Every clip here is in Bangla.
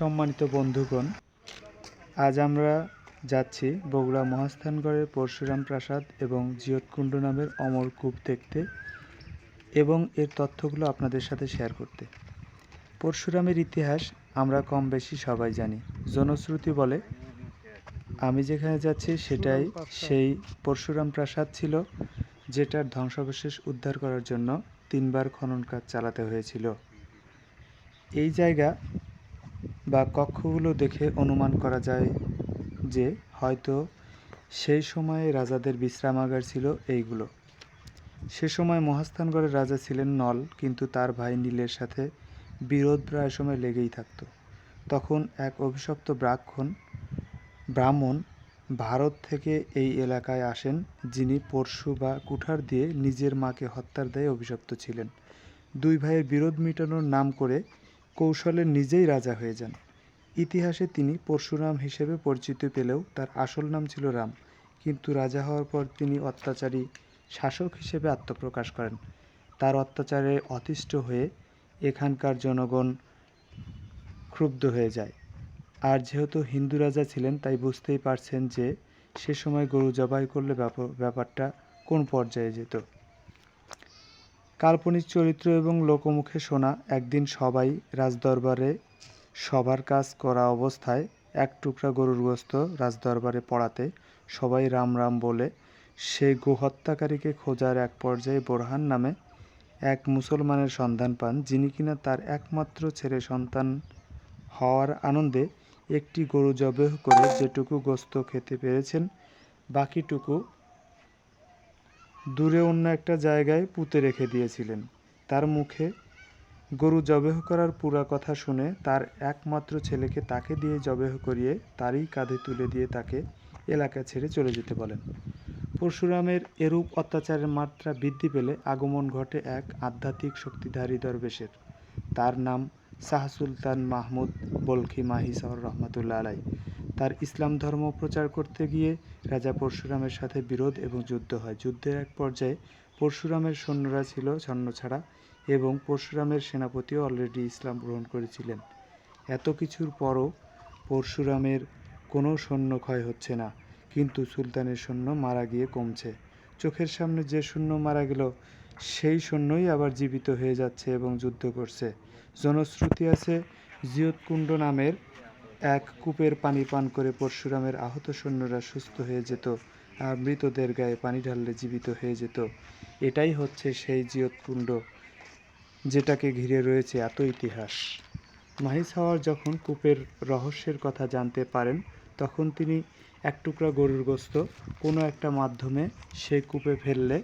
সম্মানিত বন্ধুগণ, আজ আমরা যাচ্ছি বগুড়া মহাস্থানগড়ের পরশুরাম প্রাসাদ এবং জিয়তকুণ্ড নামের অমর কূপ দেখতে এবং এর তথ্যগুলো আপনাদের সাথে শেয়ার করতে। পরশুরামের ইতিহাস আমরা কম বেশি সবাই জানি। জনশ্রুতি বলে, আমি যেখানে যাচ্ছি সেটাই সেই পরশুরাম প্রাসাদ ছিল, যেটার ধ্বংসাবশেষ উদ্ধার করার জন্য তিনবার খনন কাজ চালাতে হয়েছিল। এই জায়গা বা কক্ষগুলো দেখে অনুমান করা যায় যে হয়তো সেই সময়ে রাজাদের বিশ্রামাগার ছিল এইগুলো। সে সময় মহাস্থানগড়ের রাজা ছিলেন নল, কিন্তু তার ভাই নীলের সাথে বিরোধ প্রায় সময় লেগেই থাকতো। তখন এক অভিশপ্ত ব্রাহ্মণ ব্রাহ্মণ ভারত থেকে এই এলাকায় আসেন, যিনি পরশু বা কুঠার দিয়ে নিজের মাকে হত্যার দায়ে অভিশপ্ত ছিলেন। দুই ভাইয়ের বিরোধ মেটানোর নাম করে কৌশলে নিজেই রাজা হয়ে যান। ইতিহাসে তিনি পরশুরাম হিসেবে পরিচিতি পেলেও তার আসল নাম ছিল রাম। কিন্তু রাজা হওয়ার পর তিনি অত্যাচারী শাসক হিসেবে আত্মপ্রকাশ করেন। তার অত্যাচারে অতিষ্ঠ হয়ে এখানকার জনগণ ক্ষুব্ধ হয়ে যায়। আর যেহেতু হিন্দু রাজা ছিলেন, তাই বুঝতেই পারছেন যে সে সময় গরু জবাই করলে ব্যাপ- ব্যাপারটা কোন পর্যায়ে যেত। কাল্পনিক চরিত্র এবং লোকমুখে শোনা একদিন সবাই রাজদরবারে সবার কাজ করা অবস্থায় এক টুকরা গরুর গোস্ত রাজদরবারে পড়াতে সবাই রাম রাম বলে সেই গোহত্যাকারীকে খোঁজার এক পর্যায়ে বোরহান নামে এক মুসলমানের সন্ধান পান, যিনি কিনা তার একমাত্র ছেলে সন্তান হওয়ার আনন্দে একটি গরু জবেহ করে যেটুকু গোস্ত খেতে পেরেছেন, বাকিটুকু দূরে অন্য একটা জায়গায় পুঁতে রেখে দিয়েছিলেন। তার মুখে গরু জবেহ করার পুরা কথা শুনে তার একমাত্র ছেলেকে তাকে দিয়ে জবেহ করিয়ে তারই কাঁধে তুলে দিয়ে তাকে এলাকা ছেড়ে চলে যেতে বলেন। পরশুরামের এরূপ অত্যাচারের মাত্রা বৃদ্ধি পেলে আগমন ঘটে এক আধ্যাত্মিক শক্তিধারী দরবেশের। তার নাম শাহ সুলতান মাহমুদ বলখি মাহিসর রহমতুল্লাহ আলাই। তার ইসলাম ধর্ম প্রচার করতে গিয়ে রাজা পরশুরামের সাথে বিরোধ এবং যুদ্ধ হয়। যুদ্ধের এক পর্যায়ে পরশুরামের সৈন্যরা ছিল ছন্নছাড়া এবং পরশুরামের সেনাপতিও অলরেডি ইসলাম গ্রহণ করেছিলেন। এত কিছুর পরও পরশুরামের কোনো সৈন্য ক্ষয় হচ্ছে না, কিন্তু সুলতানের সৈন্য মারা গিয়ে কমছে। চোখের সামনে যে সৈন্য মারা গেল, সেই সৈন্যই আবার জীবিত হয়ে যাচ্ছে এবং যুদ্ধ করছে। জনশ্রুতি আছে জিয়তকুণ্ড নামের এক কূপের পানি পান করে পরশুরামের আহত সৈন্যরা সুস্থ হয়ে যেত আর মৃতদের গায়ে পানি ঢাললে জীবিত হয়ে যেত। এটাই হচ্ছে সেই জিয়তকুণ্ড, যেটাকে ঘিরে রয়েছে এত ইতিহাস। মাহিস হাওয়ার যখন কূপের রহস্যের কথা জানতে পারেন, তখন তিনি এক টুকরা গরুর গোস্ত কোনো একটা মাধ্যমে সেই কূপে ফেললে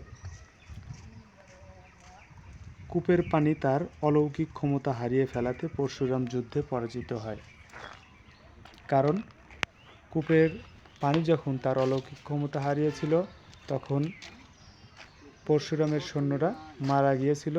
কূপের পানি তার অলৌকিক ক্ষমতা হারিয়ে ফেলাতে পরশুরাম যুদ্ধে পরাজিত হয়। কারণ, কূপের পানি যখন তার অলৌকিক ক্ষমতা হারিয়েছিল, তখন পরশুরামের সৈন্যরা মারা গিয়েছিল।